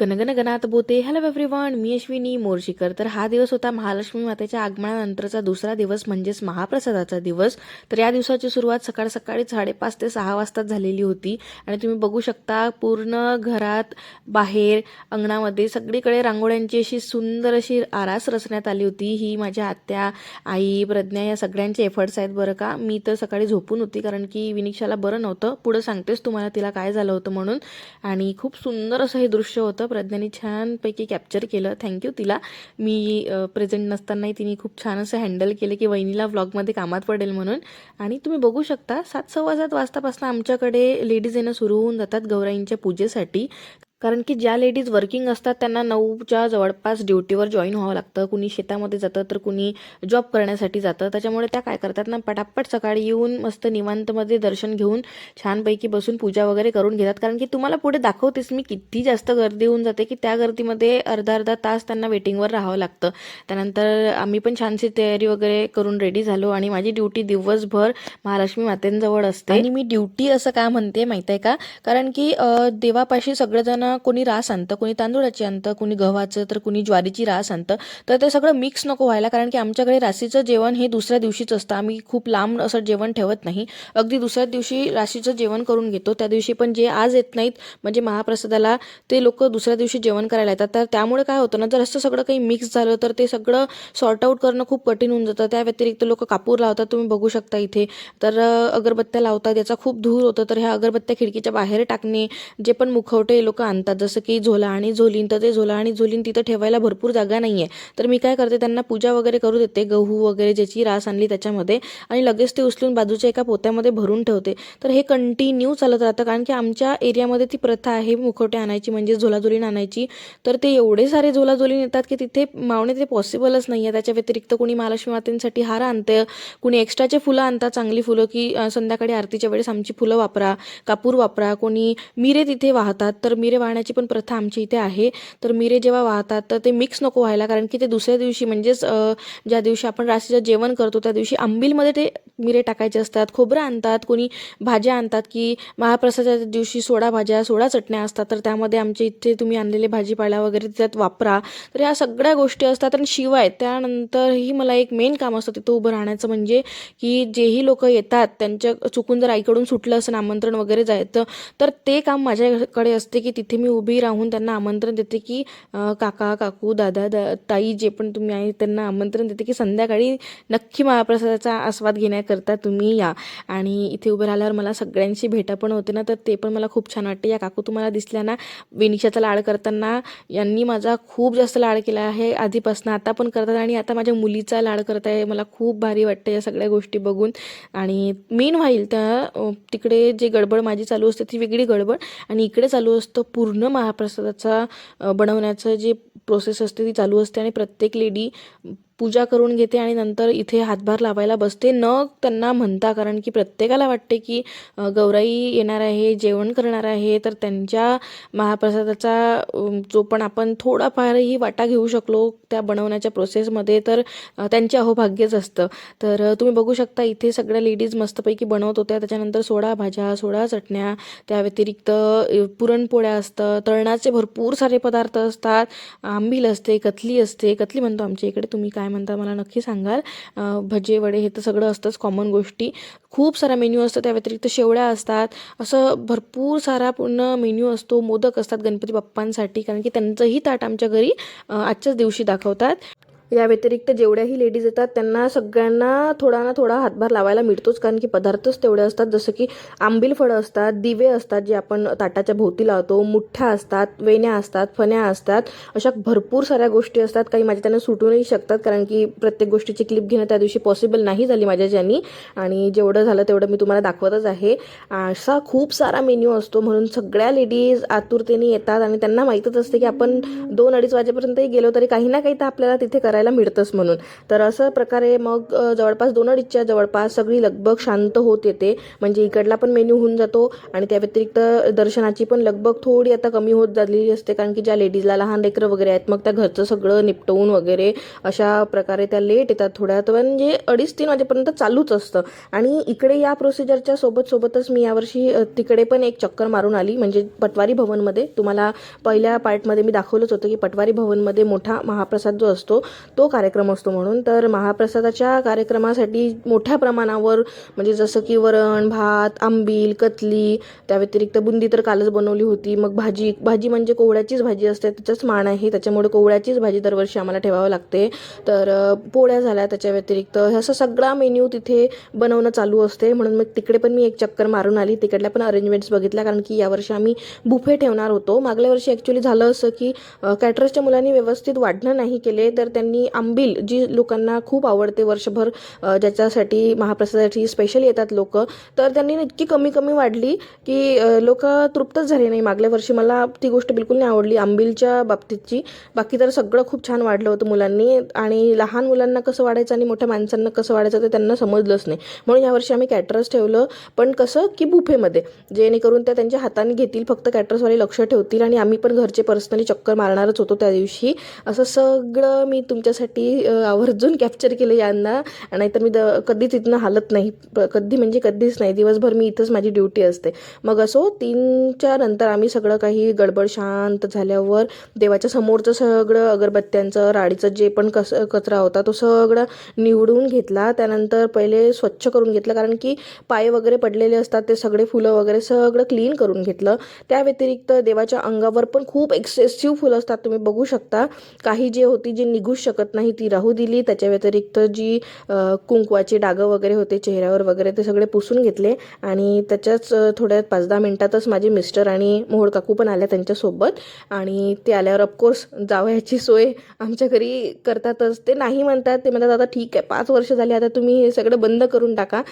गणगण गणात बोते hello everyone मी अश्विनी. मोर्शीकर तर हा दिवस होता महालक्ष्मी मातेच्या आगमनानंतरचा दुसरा दिवस म्हणजेच महाप्रसादाचा दिवस. तर या दिवसाची सुरुवात सकाळ सकाळी साडेपाच ते सहा वाजता झालेली होती. आणि तुम्ही बघू शकता पूर्ण घरात बाहेर अंगणामध्ये सगळीकडे रांगोळ्यांची अशी सुंदर अशी आरास रचण्यात आली होती. ही माझ्या आत्या आई प्रज्ञा या सगळ्यांचे एफर्ट्स आहेत बरं का. मी तर सकाळी झोपून होती कारण की विनिक्षाला बरं नव्हतं. पुढं सांगतेच तुम्हाला तिला काय झालं होतं म्हणून. आणि खूप सुंदर असं हे दृश्य होतं. प्रज्ञाने छानपैकी कॅप्चर केलं. थँक्यू तिला. मी प्रेझेंट नसतानाही तिने खूप छान असं हँडल केलं की वहिनीला व्लॉगमध्ये कामात पडेल म्हणून. आणि तुम्ही बघू शकता सात सव्वा सात वाजतापासून आमच्याकडे लेडीज येणं सुरू होऊन जातात गौराईंच्या पूजेसाठी. कारण की ज्या लेडीज वर्किंग असतात त्यांना नऊच्या जवळपास ड्युटीवर जॉईन व्हावं लागतं. कुणी शेतामध्ये जातं तर कुणी जॉब करण्यासाठी जातं. त्याच्यामुळे त्या काय करतात ना पटापट सकाळी येऊन मस्त निवांतमध्ये दर्शन घेऊन छानपैकी बसून पूजा वगैरे करून घेतात. कारण की तुम्हाला पुढे दाखवतेच मी किती जास्त गर्दी होऊन जाते की त्या गर्दीमध्ये अर्धा अर्धा तास त्यांना वेटिंगवर राहावं लागतं. त्यानंतर आम्ही पण छानशी तयारी वगैरे करून रेडी झालो आणि माझी ड्युटी दिवसभर महालक्ष्मी मातेंजवळ असते. आणि मी ड्युटी असं का म्हणते माहिती आहे का? कारण की देवापाशी सगळेजण कोणी रास आणतं कोणी तांदूळाची आणतं कोणी गव्हाचं तर कोणी ज्वारीची रास आणतं. तर ते सगळं मिक्स नको व्हायला कारण की आमच्याकडे राशीचं जेवण हे दुसऱ्या दिवशीच असतं. आम्ही खूप लांब असं जेवण ठेवत नाही. अगदी दुसऱ्या दिवशी राशीचं जेवण करून घेतो. त्या दिवशी पण जे आज येत नाहीत म्हणजे महाप्रसादाला ते लोक दुसऱ्या दिवशी जेवण करायला येतात. तर त्यामुळे काय होतं ना जर असं सगळं काही मिक्स झालं तर ते सगळं सॉर्ट आऊट करणं खूप कठीण होऊन जातं. त्या व्यतिरिक्त लोक कापूर लावतात तुम्ही बघू शकता इथे. तर अगरबत्त्या लावतात याचा खूप धूर होतं. तर ह्या अगरबत्त्या खिडकीच्या बाहेर टाकणे जे पण मुखवटे लोक आणतात जसं की झोला आणि झोलीन. तर ते झोला आणि झोलीन तिथं ठेवायला भरपूर जागा नाही आहे तर मी काय करते त्यांना पूजा वगैरे करू देते गहू वगैरे ज्याची रास आणली त्याच्यामध्ये आणि लगेच ते उचलून बाजूच्या एका पोत्यामध्ये भरून ठेवते. तर हे कंटिन्यू चालत राहतं कारण की आमच्या एरियामध्ये ती प्रथा आहे मुखवटे आणायची म्हणजे झोलाझोलीन आणायची. तर ते एवढे सारे झोलाझोलीन येतात की तिथे मावणे ते पॉसिबलच नाही आहे त्याच्या व्यतिरिक्त कोणी महालक्ष्मी मातेंसाठी हार आणतं कुणी एक्स्ट्राचे फुलं आणतात चांगली फुलं की संध्याकाळी आरतीच्या वेळेस आमची फुलं वापरा कापूर वापरा कोणी मिरे तिथे वाहतात तर मिरे वाहण्याची पण प्रथा आमच्या इथे आहे. तर मिरे जेव्हा वाहतात तर ते मिक्स नको व्हायला कारण की ते दुसऱ्या दिवशी म्हणजेच ज्या दिवशी आपण राशीचं जेवण करतो त्या दिवशी आंबीलमध्ये ते मिरे टाकायचे असतात खोबरं आणतात कोणी भाज्या आणतात की महाप्रसादाच्या दिवशी सोडा भाज्या सोडा चटण्या असतात तर त्यामध्ये आमच्या इथे तुम्ही आणलेले भाजीपाला वगैरे त्यात वापरा. तर ह्या सगळ्या गोष्टी असतात आणि शिवाय त्यानंतरही मला एक मेन काम असतं तिथं उभं राहण्याचं म्हणजे की जेही लोक येतात त्यांच्या चुकून जर आईकडून सुटलं असं आमंत्रण वगैरे जायचं तर ते काम माझ्याकडे असते की तिथे मी उभी राहून त्यांना आमंत्रण देते की काका काकू दादा दा ताई जे पण तुम्ही आहे त्यांना आमंत्रण देते की संध्याकाळी नक्की महाप्रसादाचा आस्वाद घेण्याकरता तुम्ही या. आणि इथे उभं राहिल्यावर मला सगळ्यांशी भेटा पण होते ना तर ते पण मला खूप छान वाटते. या काकू तुम्हाला दिसल्या ना विनिशाचा लाड करताना यांनी माझा खूप जास्त लाड केला आहे आधीपासून आता पण करतात आणि आता माझ्या मुलीचा लाड करत आहे. मला खूप भारी वाटतं या सगळ्या गोष्टी बघून. आणि मेन व्हाईल त्या तिकडे जे गडबड माझी चालू असते ती वेगळी गडबड आणि इकडे चालू असतं पूर्ण महाप्रसादाचा बनवण्याचं जे प्रोसेस असते ती चालू असते आणि प्रत्येक लेडी पूजा करून घेते आणि नंतर इथे हातभार लावायला बसते. न त्यांना म्हणता कारण की प्रत्येकाला वाटते की गौराई येणार आहे जेवण करणार आहे तर त्यांच्या महाप्रसादाचा जो पण आपण थोडाफारही वाटा घेऊ शकलो त्या बनवण्याच्या प्रोसेसमध्ये तर त्यांचे अहोभाग्यच असतं. तर तुम्ही बघू शकता इथे सगळ्या लेडीज मस्तपैकी बनवत होत्या. त्याच्यानंतर सोळा भाज्या सोळा चटण्या त्या व्यतिरिक्त पुरणपोळ्या असतं तळणाचे भरपूर सारे पदार्थ असतात. आंबील असते कथली असते. कथली म्हणतो आमच्या इकडे तुम्ही काय म्हणता मला नक्की सांगाल. भजे वडे हे तर सगळं असतंच कॉमन गोष्टी. खूप सारा मेन्यू असतो त्या व्यतिरिक्त शेवळ्या असतात. असं भरपूर सारा पूर्ण मेन्यू असतो. मोदक असतात गणपती बाप्पांसाठी. कारण की त्यांचंही ताट आमच्या घरी आजच्याच दिवशी दाखवतात. या व्यतिरिक्त जेवढ्याही लेडीज येतात त्यांना सगळ्यांना थोडा ना थोडा हातभार लावायला मिळतोच. कारण की पदार्थच तेवढे असतात. जसं की आंबील फळं असतात दिवे असतात जे आपण ताटाच्या भोवती लावतो मुठ्ठ्या असतात वेण्या असतात फण्या असतात अशा भरपूर साऱ्या गोष्टी असतात. काही माझ्या त्यांना सुटूनही शकतात. कारण की प्रत्येक गोष्टीची क्लिप घेणं त्या दिवशी पॉसिबल नाही झाली माझ्या ज्यांनी आणि जेवढं झालं तेवढं मी तुम्हाला दाखवतच आहे. असा खूप सारा मेन्यू असतो. म्हणून सगळ्या लेडीज आतुरतेने येतात. आणि त्यांना माहीतच असते की आपण दोन अडीच वाजेपर्यंतही गेलो तरी काही ना काही तर आपल्याला तिथे करायला करायला मिळतंच म्हणून. तर असं प्रकारे मग जवळपास दोन अडीचच्या जवळपास सगळी लगबग शांत होत येते. म्हणजे इकडला पण मेन्यू होऊन जातो आणि त्या व्यतिरिक्त दर्शनाची पण लगबग थोडी आता कमी होत झालेली असते. कारण की ज्या लेडीजला लहान लेकरं वगैरे आहेत मग त्या घरचं सगळं निपटवून वगैरे अशा प्रकारे त्या लेट येतात थोड्या तर म्हणजे अडीच तीन वाजेपर्यंत चालूच असतं. आणि इकडे या प्रोसिजरच्या सोबत सोबतच मी यावर्षी तिकडे पण एक चक्कर मारून आली. म्हणजे पटवारी भवनमध्ये. तुम्हाला पहिल्या पार्टमध्ये मी दाखवलंच होतं की पटवारी भवनमध्ये मोठा महाप्रसाद जो असतो तो कार्यक्रम असतो म्हणून तर महाप्रसादाच्या कार्यक्रमासाठी मोठ्या प्रमाणावर म्हणजे जसं की वरण भात आंबील कतली त्या व्यतिरिक्त बुंदी तर कालच बनवली होती. मग भाजी भाजी म्हणजे कोवळ्याचीच भाजी असते त्याच्याच मान आहे. त्याच्यामुळे कोवळ्याचीच भाजी दरवर्षी आम्हाला ठेवावं लागते. तर पोळ्या झाल्या त्याच्या व्यतिरिक्त. असा सगळा मेन्यू तिथे बनवणं चालू असते. म्हणून मग तिकडे पण मी एक चक्कर मारून आली. तिकडल्या पण अरेंजमेंट्स बघितल्या कारण की यावर्षी आम्ही बुफे ठेवणार होतो. मागल्या वर्षी ॲक्च्युली झालं असं की कॅटरसच्या मुलांनी व्यवस्थित वाढणं नाही केले तर त्यांनी आंबील जी लोकांना खूप आवडते वर्षभर ज्याच्यासाठी महाप्रसादासाठी स्पेशल येतात लोक तर त्यांनी इतकी कमी कमी वाढली की लोक तृप्तच झाले नाही. मागल्या वर्षी मला ती गोष्ट बिलकुल नाही आवडली. आंबीलच्या बाबतीतची. बाकी तर सगळं खूप छान वाढलं होतं मुलांनी आणि लहान मुलांना कसं वाढायचं आणि मोठ्या माणसांना कसं वाढायचं ते त्यांना समजलंच नाही. म्हणून यावर्षी आम्ही कॅटरस ठेवलं. पण कसं की बुफेमध्ये जेणेकरून त्या त्यांच्या हाताने घेतील फक्त कॅटरसवाले लक्ष ठेवतील आणि आम्ही पण घरचे पर्सनली चक्कर मारणारच होतो त्या दिवशी. असं सगळं मी तुम तुमच्यासाठी आवर्जून कॅप्चर केलं यांना. नाहीतर मी द कधीच इथनं हालत नाही. प- कधी म्हणजे कधीच नाही. दिवसभर मी इथंच माझी ड्युटी असते. मग असो तीनच्या नंतर आम्ही सगळं काही गडबड शांत झाल्यावर देवाच्या समोरचं सगळं अगरबत्त्यांचं राडीचं जे पण कस कचरा होता तो सगळं निवडून घेतला. त्यानंतर पहिले स्वच्छ करून घेतलं. कारण की पाय वगैरे पडलेले असतात ते सगळे फुलं वगैरे सगळं क्लीन करून घेतलं. त्या व्यतिरिक्त देवाच्या अंगावर पण खूप एक्सेसिव्ह फुलं असतात. तुम्ही बघू शकता. काही जे होती जे निघू शक शकत नाही ती राहू दिली. त्याच्या व्यतिरिक्त जी कुंकवाचे डागं वगैरे होते चेहऱ्यावर वगैरे ते सगळे पुसून घेतले. आणि त्याच्याच थोड्या पाच दहा मिनटातच माझे मिस्टर आणि मोहोळ काकू पण आल्या त्यांच्यासोबत. आणि ते आल्यावर ऑफकोर्स जावयाची सोय आमच्या घरी करतातच. ते नाही म्हणतात. ते म्हणतात आता ठीक आहे पाच वर्ष झाली आता तुम्ही हे सगळं बंद करून टाका.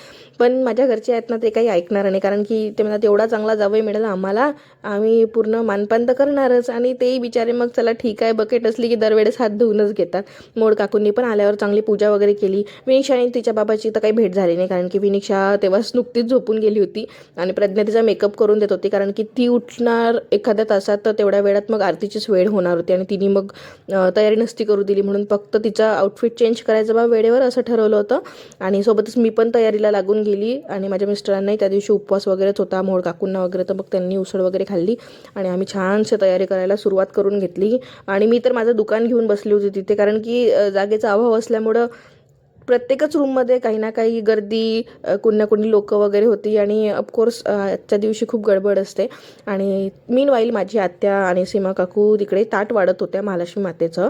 पण माझ्या घरचे आहेत ना ते काही ऐकणार नाही. कारण की ते म्हणतात एवढा चांगला जावई मिळेल आम्हाला. आम्ही पूर्ण मानपान तर करणारच. आणि तेही बिचारे मग चला ठीक आहे बकेट असली की दरवेळेस हात धुवूनच घेतात. मोड काकूंनी पण आल्यावर चांगली पूजा वगैरे केली. विनिक्षा आणि तिच्या बाबाची तर काही भेट झाली नाही कारण की विनिक्षा तेव्हाच नुकतीच झोपून गेली होती आणि प्रज्ञा तिचा मेकअप करून देत होती कारण की ती उठणार एखाद्या तासात तर तेवढ्या वेळात मग आरतीचीच वेळ होणार होती आणि तिने मग तयारी नसती करू दिली. म्हणून फक्त तिचा आउटफिट चेंज करायचं बा वेळेवर असं ठरवलं होतं आणि सोबतच मी पण तयारीला लागून गेली आणि माझ्या मिस्टरांनाही त्या दिवशी उपवास वगैरेच होता मोड काकूंना वगैरे तर मग त्यांनी उसळ वगैरे खाल्ली आणि आम्ही छानशी तयारी करायला सुरुवात करून घेतली. आणि मी तर माझं दुकान घेऊन बसली होती तिथे कारण की जागेचा अभाव असल्यामुळं प्रत्येकच रूममध्ये काही ना काही गर्दी कुणी ना कोणी लोकं वगैरे होती आणि ऑफकोर्स आजच्या दिवशी खूप गडबड असते. आणि मीन वाईल माझी आत्या आणि सीमा काकू तिकडे ताट वाढत होत्या महालक्ष्मी मातेचं.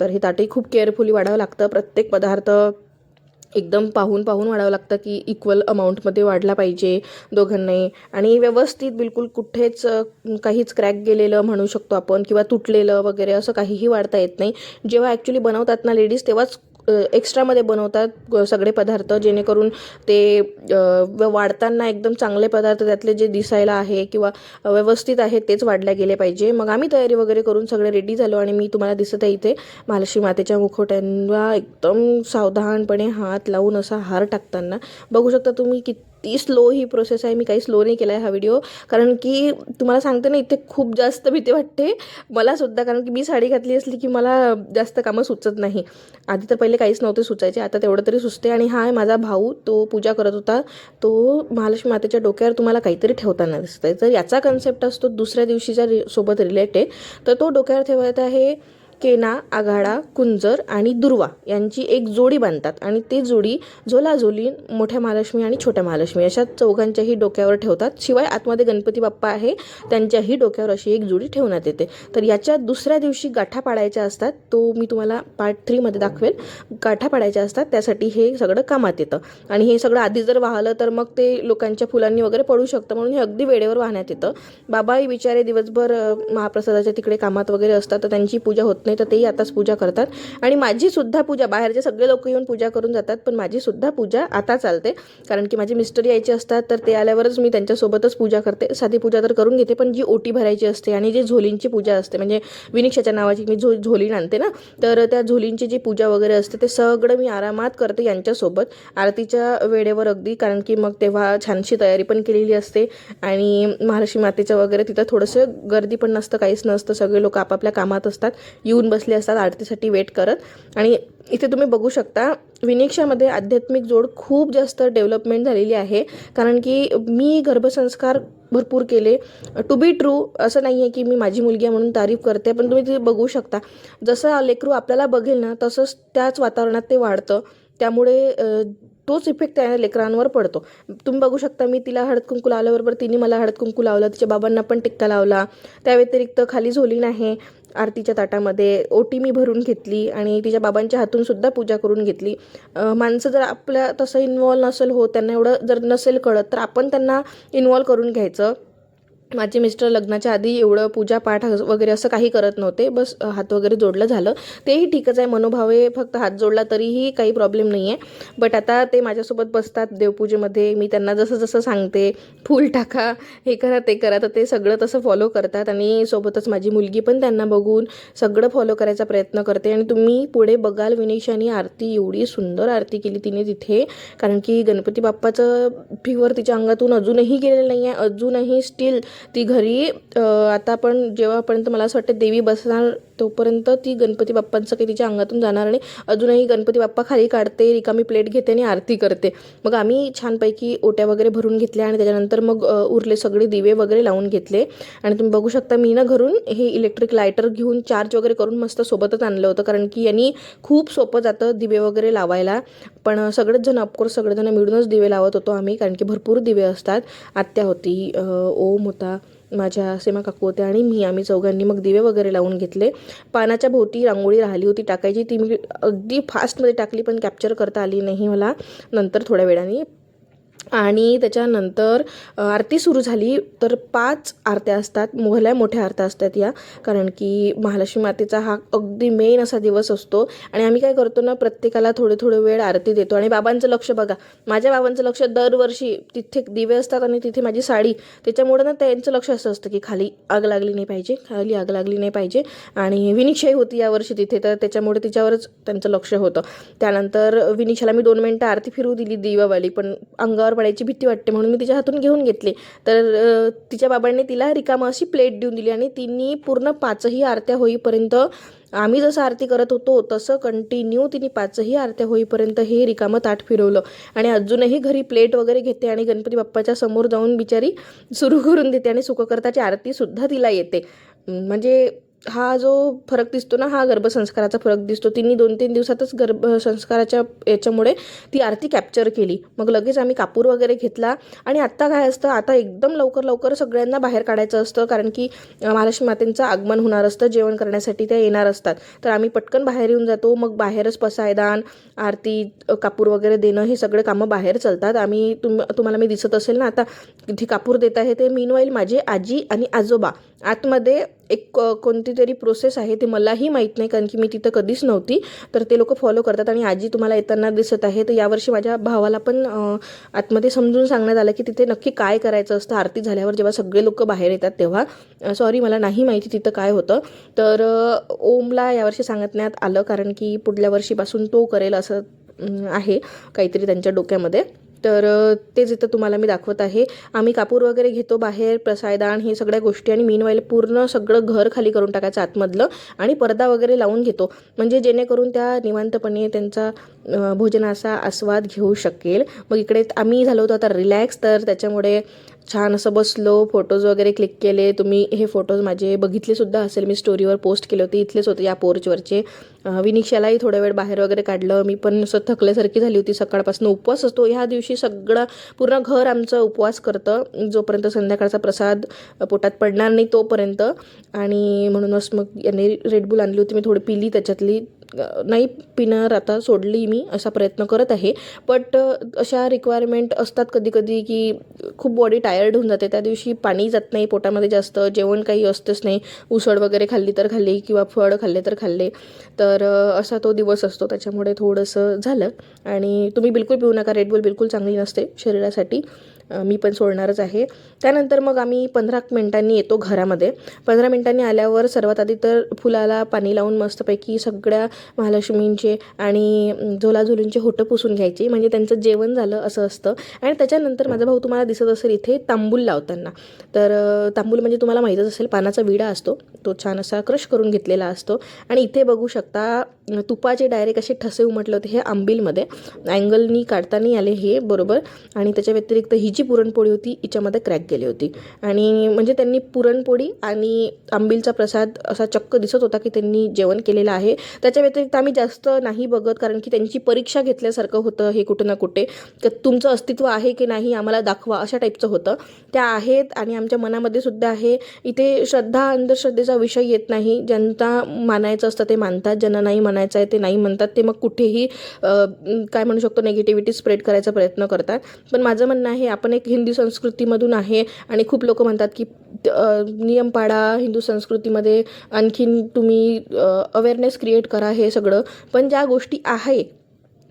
तर हे ताटही खूप केअरफुली वाढावं लागतं. प्रत्येक पदार्थ एकदम पाहून पाहून वाढावं लागतं की इक्वल अमाऊंटमध्ये वाढला पाहिजे दोघांनाही. आणि व्यवस्थित बिलकुल कुठेच काहीच क्रॅक गेलेलं म्हणू शकतो आपण किंवा तुटलेलं वगैरे असं काहीही वाढता येत नाही. जेव्हा ॲक्च्युली बनवतात ना लेडीज तेव्हाच एक्स्ट्रामध्ये बनवतात सगळे पदार्थ जेणेकरून ते व- वाढताना एकदम चांगले पदार्थ त्यातले जे दिसायला आहे किंवा व्यवस्थित आहे तेच वाढल्या गेले पाहिजे. मग आम्ही तयारी वगैरे करून सगळे रेडी झालो आणि मी तुम्हाला दिसत आहे इथे महालक्ष्मी मातेच्या मुखोट्यांना एकदम सावधानपणे हात लावून असा हार टाकताना. बघू शकता तुम्ही किती ती स्लो ही प्रोसेस आहे. मी काही स्लो नाही केला आहे हा व्हिडिओ कारण की तुम्हाला सांगते ना इथे खूप जास्त भीती वाटते. मला सुद्धा कारण की मी साडी घातली असली की मला जास्त कामं सुचत नाही. आधी तर पहिले काहीच नव्हते सुचायचे आता तेवढं तरी सुचते आणि हा आहे माझा भाऊ तो पूजा करत होता. तो महालक्ष्मी मातेच्या डोक्यावर तुम्हाला काहीतरी ठेवताना दिसत आहे तर याचा कन्सेप्ट असतो दुसऱ्या दिवशीच्या रि सोबत रिलेटेड तर तो डोक्यावर ठेवत आहे केना आघाडा कुंजर आणि दुर्वा यांची एक जोडी बांधतात. आणि ती जोडी झोलाझोली मोठ्या महालक्ष्मी आणि छोट्या महालक्ष्मी अशा चौघांच्याही डोक्यावर ठेवतात. शिवाय आतमध्ये गणपती बाप्पा आहे त्यांच्याही डोक्यावर अशी एक जोडी ठेवण्यात येते. तर याच्या दुसऱ्या दिवशी गाठा पाडायच्या असतात. तो मी तुम्हाला पार्ट थ्रीमध्ये दाखवेल. गाठा पाडायच्या असतात. त्यासाठी हे सगळं कामात येतं. आणि हे सगळं आधी जर वाहलं तर मग ते लोकांच्या फुलांनी वगैरे पडू शकतं. म्हणून हे अगदी वेळेवर वाहण्यात येतं. बाबाही बिचारे दिवसभर महाप्रसादाच्या तिकडे कामात वगैरे असतात. तर त्यांची पूजा होत नाही तर तेही आताच पूजा करतात. आणि माझी सुद्धा पूजा बाहेरचे सगळे लोक येऊन पूजा करून जातात पण माझी सुद्धा पूजा आता चालते. कारण की माझे मिस्टर यायचे असतात तर ते आल्यावरच मी त्यांच्यासोबतच पूजा करते. साधी पूजा तर करून घेते पण जी ओटी भरायची असते आणि जी झोलींची पूजा असते म्हणजे विनिक्षाच्या नावाची मी झो झोलीन आणते ना तर त्या झोलींची जी पूजा वगैरे असते ते सगळं मी आरामात करते यांच्यासोबत. आरतीच्या वेळेवर अगदी कारण की मग तेव्हा छानशी तयारी पण केलेली असते आणि महालक्ष्मी मातेचं वगैरे तिथं थोडंसं गर्दी पण नसतं काहीच नसतं सगळे लोक आपापल्या कामात असतात. येऊन बसले असतात आरतीसाठी वेट करत. आणि इथे तुम्ही बघू शकता विनिक्षामध्ये आध्यात्मिक जोड खूप जास्त डेव्हलपमेंट झालेली आहे. कारण की मी गर्भसंस्कार भरपूर केले. टू बी ट्रू असं नाही आहे की मी माझी मुलगी आहे म्हणून तारीफ करते पण तुम्ही ते बघू शकता. जसं लेकरू आपल्याला बघेल ना तसंच त्याच वातावरणात ते वाढतं. त्यामुळे तोच इफेक्ट त्या लेकरांवर पडतो. तुम्ही बघू शकता मी तिला हळद कुंकू लावल्याबरोबर तिने मला हळद कुंकू लावलं तिच्या बाबांना पण टिक्का लावला. त्या व्यतिरिक्त खाली झोलीन आहे आरतीच्या ताटामध्ये ओटी मी भरून घेतली आणि तिच्या बाबांच्या हातून सुद्धा पूजा करून घेतली. माणसं जर आपल्या तसं इन्वॉल्व नसेल हो त्यांना एवढं जर नसेल कळत तर आपण त्यांना इन्वॉल्व करून घ्यायचं. माझे मिस्टर लग्नाच्या आधी एवढं पूजापाठ वगैरे असं काही करत नव्हते. बस हात वगैरे जोडलं झालं. तेही ठीकच आहे. मनोभावे फक्त हात जोडला तरीही काही प्रॉब्लेम नाही आहे बट आता ते माझ्यासोबत बसतात देवपूजेमध्ये. मी त्यांना जसं जसं सांगते फूल टाका हे करा ते करा तर ते सगळं तसं फॉलो करतात. आणि सोबतच माझी मुलगी पण त्यांना बघून सगळं फॉलो करायचा प्रयत्न करते. आणि तुम्ही पुढे बघाल विनिशाने आरती एवढी सुंदर आरती केली तिने तिथे. कारण की गणपती बाप्पाचं फिवर तिच्या अंगातून अजूनही गेलेलं नाही आहे अजूनही स्टील ती घरी आता पण जेव्हापर्यंत मला असं वाटतं देवी बसणार तोपर्यंत ती गणपती बाप्पांचं काही तिच्या अंगातून जाणार आणि अजूनही गणपती बाप्पा खाली काढते रिकामी प्लेट घेते आणि आरती करते. मग आम्ही छानपैकी ओट्या वगैरे भरून घेतल्या आणि त्याच्यानंतर मग उरले सगळे दिवे वगैरे लावून घेतले. आणि तुम्ही बघू शकता मी ना घरून हे इलेक्ट्रिक लायटर घेऊन चार्ज वगैरे करून मस्त सोबतच आणलं होतं. कारण की यांनी खूप सोपं जातं दिवे वगैरे लावायला. पण सगळेच जण ऑफकोर्स सगळेजण मिळूनच दिवे लावत होतो आम्ही. कारण की भरपूर दिवे असतात. आत्या होती ओम होता माझ्या सीमा काकू होत्या आणि मी आम्ही चौघांनी मग दिवे वगैरे लावून घेतले. पानाच्या भोवती रांगोळी राहिली होती टाकायची. ती मी अगदी फास्टमध्ये टाकली पण कॅप्चर करता आली नाही मला. नंतर थोड्या वेळाने आणि त्याच्यानंतर आरती सुरू झाली. तर पाच आरत्या असतात. मोहल्या मोठ्या आरत्या असतात या. कारण की महालक्ष्मी मातेचा हा अगदी मेन असा दिवस असतो. आणि आम्ही काय करतो ना प्रत्येकाला थोडे थोडे वेळ आरती देतो. आणि बाबांचं लक्ष बघा. माझ्या बाबांचं लक्ष दरवर्षी तिथे दिवे असतात आणि तिथे माझी साडी. त्याच्यामुळे ना त्यांचं लक्ष असं असतं की खाली आग लागली नाही पाहिजे. खाली आग लागली नाही पाहिजे. आणि विनिक्षाही होती यावर्षी तिथे. तर त्याच्यामुळे तिच्यावरच त्यांचं लक्ष होतं. त्यानंतर विनिक्षाला मी दोन मिनटं आरती फिरू दिली दिवावाली. पण अंगावर पडायची भीती वाटते म्हणून मी तिच्या हातून घेऊन घेतले. तर तिच्या बाबांनी तिला रिकामं अशी प्लेट देऊन दिली आणि तिने पूर्ण पाचही आरत्या होईपर्यंत आम्ही जसं आरती करत होतो तसं कंटिन्यू तिने पाचही आरत्या होईपर्यंत हे रिकामं ताट फिरवलं. आणि अजूनही घरी प्लेट वगैरे घेते आणि गणपती बाप्पाच्या समोर जाऊन बिचारी सुरू करून देते आणि सुखकर्ताची आरतीसुद्धा तिला येते. म्हणजे हा जो फरक दिसतो ना हा गर्भसंस्काराचा फरक दिसतो. तिने दोन तीन दिवसातच गर्भसंस्काराच्या याच्यामुळे ती आरती कॅप्चर केली. मग लगेच आम्ही कापूर वगैरे घेतला आणि आत्ता काय असतं आता एकदम लवकर लवकर सगळ्यांना बाहेर काढायचं असतं कारण की महालक्ष्मी मातेंचं आगमन होणार असतं जेवण करण्यासाठी त्या येणार असतात. तर आम्ही पटकन बाहेर येऊन जातो मग बाहेरच पसायदान आरती कापूर वगैरे देणं हे सगळे कामं बाहेर चालतात. आम्ही तुम तुम्हाला मी दिसत असेल ना आता तिथे कापूर देत आहे ते मीनवाईल माझे आजी आणि आजोबा आतमध्ये एक कोणती तरी प्रोसेस आहे ते मलाही माहीत नाही कारण की मी तिथं कधीच नव्हती. तर ते लोक फॉलो करतात आणि आजी तुम्हाला येताना दिसत आहे. तर यावर्षी माझ्या भावाला पण आतमध्ये समजून सांगण्यात आलं की तिथे नक्की काय करायचं असतं आरती झाल्यावर जेव्हा सगळे लोक बाहेर येतात तेव्हा. सॉरी मला नाही माहिती तिथं काय होतं. तर ओमला यावर्षी सांगण्यात आलं कारण की पुढल्या वर्षीपासून तो करेल असं आहे काहीतरी त्यांच्या डोक्यामध्ये. तर ते तेच इथं तुम्हाला मी दाखवत आहे. आम्ही कापूर वगैरे घेतो बाहेर प्रसायदान हे सगळ्या गोष्टी आणि मीनवाईल पूर्ण सगळं घर खाली करून टाकायचं आतमधलं आणि पडदा वगैरे लावून घेतो. म्हणजे जेणेकरून त्या निवांतपणे त्यांचा भोजनाचा आस्वाद घेऊ शकेल. मग इकडे आम्ही झालो होतो आता रिलॅक्स तर त्याच्यामुळे छान असं बसलो फोटोज वगैरे क्लिक केले. तुम्ही हे फोटोज माझे बघितले सुद्धा असेल. मी स्टोरीवर पोस्ट केले होते. इथलेच होते या पोर्चवरचे विनिक्षालाही थोडा वेळ बाहेर वगैरे काढलं. मी पण असं थकल्यासारखी झाली होती. सकाळपासून उपवास असतो. ह्या दिवशी सगळं पूर्ण घर आमचं उपवास करतं. जोपर्यंत संध्याकाळचा प्रसाद पोटात पडणार नाही तोपर्यंत. आणि म्हणूनच मग यांनी रेडबुल आणली होती. मी थोडी पिली त्याच्यातली. नाही पिणार आता सोडली मी असा प्रयत्न करत आहे. बट अशा रिक्वायरमेंट असतात कधी कधी की खूप बॉडी टायर्ड होऊन जाते. त्या दिवशी पाणी जात नाही पोटामध्ये जास्त जेवण काही असतंच नाही. उसळ वगैरे खाल्ली तर खाल्ली किंवा फळ खाल्ले तर खाल्ले. तर असा तो दिवस असतो. त्याच्यामुळे थोडंसं झालं. आणि तुम्ही बिलकुल पिऊ नका. रेडबुल बिलकुल चांगली नसते शरीरासाठी. मी पण सोडणारच आहे. त्यानंतर मग आम्ही पंधरा मिनिटांनी येतो घरामध्ये. पंधरा मिनिटांनी आल्यावर सर्वात आधी तर फुलाला पाणी लावून मस्तपैकी सगळ्या महालक्ष्मींचे आणि अम, झोलाझोलींचे होटं पुसून घ्यायचे. म्हणजे त्यांचं जेवण झालं असं असतं. आणि त्याच्यानंतर माझा भाऊ तुम्हाला दिसत असेल इथे तांबूल लावताना. तर तांबूल म्हणजे तुम्हाला माहीतच असेल पानाचा विडा असतो. तो छान असा क्रश करून घेतलेला असतो. आणि इथे बघू शकता तुपाचे डायरेक्ट असे ठसे उमटले होते हे आंबीलमध्ये. अँगलनी काढताना आले हे बरोबर. आणि त्याच्या व्यतिरिक्त ही जी पुरणपोळी होती हिच्यामध्ये क्रॅक गेली होती. आणि म्हणजे त्यांनी पुरणपोळी आणि आंबीलचा प्रसाद असा चक्क दिसत होता की त्यांनी जेवण केलेलं आहे. त्याच्या व्यतिरिक्त आम्ही जास्त नाही बघत कारण की त्यांची परीक्षा घेतल्यासारखं होतं हे कुठं ना कुठे. तर तुमचं अस्तित्व आहे की नाही आम्हाला दाखवा अशा टाईपचं होतं. त्या आहेत आणि आमच्या मनामध्ये सुद्धा आहे. इथे श्रद्धा अंधश्रद्धेचा विषय येत नाही. ज्यांना मानायचं असतं ते मानतात ज्यांना नाही म्हणायचं आहे ते नाही म्हणतात. ते मग कुठेही काय म्हणू शकतो नेगेटिव्हिटी स्प्रेड करायचा प्रयत्न करतात. पण माझं म्हणणं आहे आपण एक हिंदी संस्कृतीमधून आहे. आणि खूप लोक म्हणतात की नियम पाडा हिंदू संस्कृतीमध्ये. आणखीन तुम्ही अवेअरनेस क्रिएट करा हे सगळं. पण ज्या गोष्टी आहे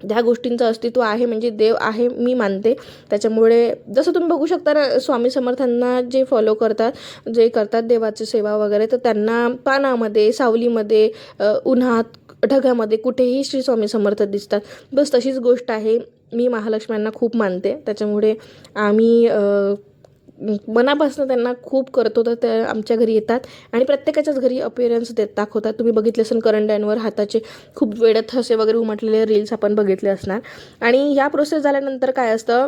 ज्या गोष्टींचं अस्तित्व आहे म्हणजे देव आहे मी मानते. त्याच्यामुळे जसं तुम्ही बघू शकता ना स्वामी समर्थांना जे फॉलो करतात जे करतात देवाची सेवा वगैरे तर त्यांना पानामध्ये सावलीमध्ये उन्हात ढगामध्ये कुठेही श्री स्वामी समर्थ दिसतात. बस तशीच गोष्ट आहे. मी महालक्ष्म्यांना खूप मानते. त्याच्यामुळे आम्ही मनापासून त्यांना खूप करतो तर त्या आमच्या घरी येतात आणि प्रत्येकाच्याच घरी अपिअरन्स देत दाखवतात. तुम्ही बघितले असेल करंड्यांवर हाताचे खूप वेळात हसे वगैरे उमटलेले रील्स आपण बघितले असणार. आणि ह्या प्रोसेस झाल्यानंतर काय असतं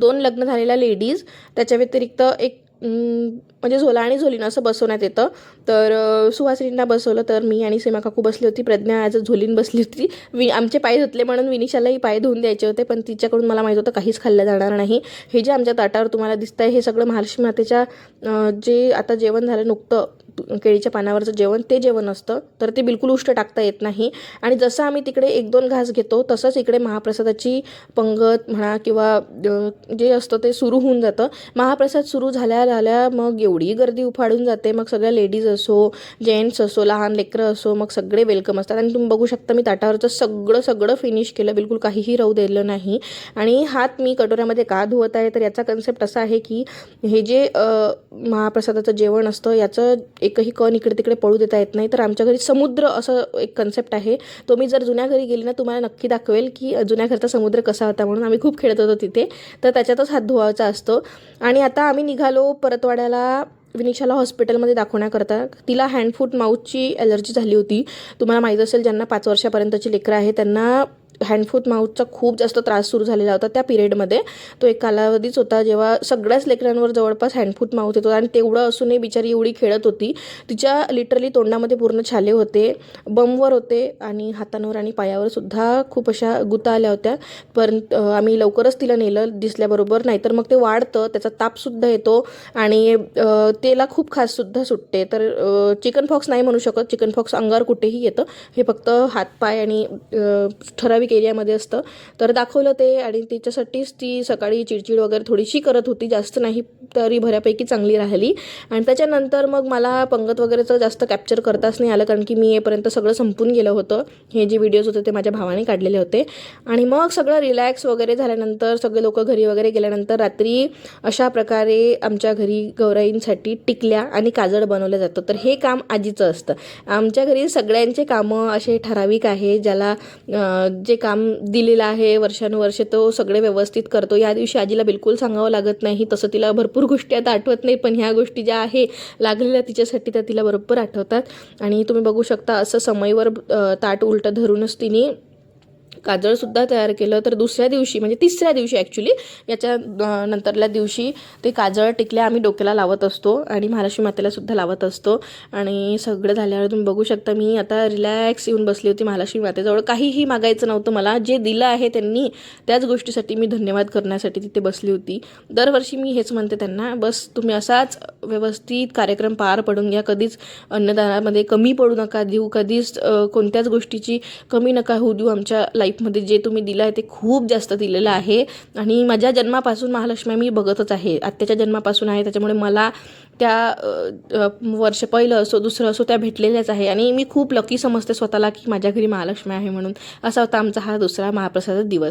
दोन लग्न झालेल्या लेडीज त्याच्या व्यतिरिक्त एक म्हणजे झोला आणि झोलीनं असं बसवण्यात येतं. तर सुहासिनींना बसवलं तर मी आणि सीमा काकू बसली होती. प्रज्ञा ॲज अ झोलीन बसली होती. वि आमचे पाय धुतले म्हणून विनिशालाही पाय धुवून द्यायचे होते पण तिच्याकडून मला माहीत होतं काहीच खाल्लं जाणार नाही. हे जे आमच्या ताटावर तुम्हाला दिसतं आहे हे सगळं महालक्ष्मी मातेच्या जे आता जेवण झालं नुकतं केळीच्या पानावरचं जेवण ते जेवण असतं. तर ते बिलकुल उष्ट टाकता येत नाही. आणि जसं आम्ही तिकडे एक दोन घास घेतो तसंच इकडे महाप्रसादाची पंगत म्हणा किंवा जे असतं ते सुरू होऊन जातं. महाप्रसाद सुरू झाल्या झाल्या मग एवढी गर्दी उफाडून जाते. मग सगळ्या लेडीज असो जेंट्स असो लहान लेकरं असो मग सगळे वेलकम असतात. आणि तुम्ही बघू शकता मी ताटावरचं सगळं सगळं फिनिश केलं. बिलकुल काहीही राहू दिलं नाही. आणि हात मी कटोऱ्यामध्ये का धुवत आहे? तर याचा कन्सेप्ट असा आहे की हे जे महाप्रसादाचं जेवण असतं याचं एकही कण इकडे तिकडे पळू देता येत नाही. तर आमच्या घरी समुद्र असं एक कन्सेप्ट आहे. तो मी जर जुन्या घरी गेली ना तुम्हाला नक्की दाखवेल की जुन्या घरचा समुद्र कसा होता म्हणून आम्ही खूप खेळत होतो तिथे. तर त्याच्यातच हात धुवायचा असतो. आणि आता आम्ही निघालो परतवाड्याला विनिशाला हॉस्पिटलमध्ये दाखवण्याकरता. तिला हँडफूट माऊथची ॲलर्जी झाली होती. तुम्हाला माहीत असेल ज्यांना पाच वर्षापर्यंतची लेकरं आहे त्यांना हँड फूट माऊथचा खूप जास्त त्रास सुरू झालेला होता त्या पिरियडमध्ये. तो एक कालावधीच होता जेव्हा सगळ्याच लेकरांवर जवळपास हँड फूट माऊथ येतो आणि तेवढं असूनही बिचारी एवढी खेळत होती. तिच्या लिटरली तोंडामध्ये पूर्ण छाले होते बमवर होते आणि हातांवर आणि पायावर सुद्धा खूप अशा गुता आल्या होत्या. परंतु आम्ही लवकरच तिला नेलं दिसल्याबरोबर नाहीतर मग ते वाढतं त्याचा तापसुद्धा येतो आणि तेला खूप खाससुद्धा सुटते. तर चिकन फॉक्स नाही म्हणू शकत चिकन फॉक्स अंगावर कुठेही येतं. हे फक्त हातपाय आणि ठराविक ठराविक एरियामध्ये असतं. तर दाखवलं ते आणि तिच्यासाठीच ती सकाळी चिडचिड वगैरे थोडीशी करत होती जास्त नाही तरी बऱ्यापैकी चांगली राहिली. आणि त्याच्यानंतर मग मला पंगत वगैरेचं जास्त कॅप्चर करताच नाही आलं कारण की मी येपर्यंत सगळं संपून गेलं होतं. हे जे व्हिडिओज होते ते माझ्या भावाने काढलेले होते. आणि मग सगळं रिलॅक्स वगैरे झाल्यानंतर सगळे लोक घरी वगैरे गेल्यानंतर रात्री अशा प्रकारे आमच्या घरी गौराईंसाठी टिकल्या आणि काजळ बनवलं जातं. तर हे काम आजीचं असतं. आमच्या घरी सगळ्यांचे कामं असे ठराविक आहे ज्याला जे काम दिलेलं आहे वर्षानुवर्षे तो सगळे व्यवस्थित करतो. या दिवशी आजीला बिलकुल सांगावं लागत नाही. तसं तिला भरपूर गोष्टी आता आठवत नाही पण ह्या गोष्टी ज्या आहे लागलेल्या तिच्यासाठी त्या तिला बरोबर आठवतात. आणि तुम्ही बघू शकता असं समयवर ताट उलटं धरूनच तिने काजळसुद्धा तयार केलं तर दुसऱ्या दिवशी म्हणजे तिसऱ्या दिवशी ॲक्च्युली याच्या नंतरल्या दिवशी ते काजळ टिकल्या आम्ही डोक्याला लावत असतो आणि महालक्ष्मी मातेला सुद्धा लावत असतो. आणि सगळं झाल्यावर तुम्ही बघू शकता मी आता रिलॅक्स येऊन बसली होती महालक्ष्मी मातेजवळ. काहीही मागायचं नव्हतं मला. जे दिलं आहे त्यांनी त्याच गोष्टीसाठी मी धन्यवाद करण्यासाठी तिथे बसली होती. दरवर्षी मी हेच म्हणते त्यांना बस तुम्ही असाच व्यवस्थित कार्यक्रम पार पडून घ्या. कधीच अन्नदानामध्ये कमी पडू नका देऊ. कधीच कोणत्याच गोष्टीची कमी नका होऊ देऊ. आमच्या लाईफ लाईफमध्ये जे तुम्ही दिलं आहे ते खूप जास्त दिलेलं आहे. आणि माझ्या जन्मापासून महालक्ष्मी मी बघतच आहे. आत्याच्या जन्मापासून आहे. त्याच्यामुळे मला त्या वर्ष पहिलं असो दुसरं असो त्या भेटलेल्याच आहे. आणि मी खूप लकी समजते स्वतःला की माझ्या घरी महालक्ष्मी आहे म्हणून. असा होता आमचा हा दुसरा महाप्रसाद दिवस.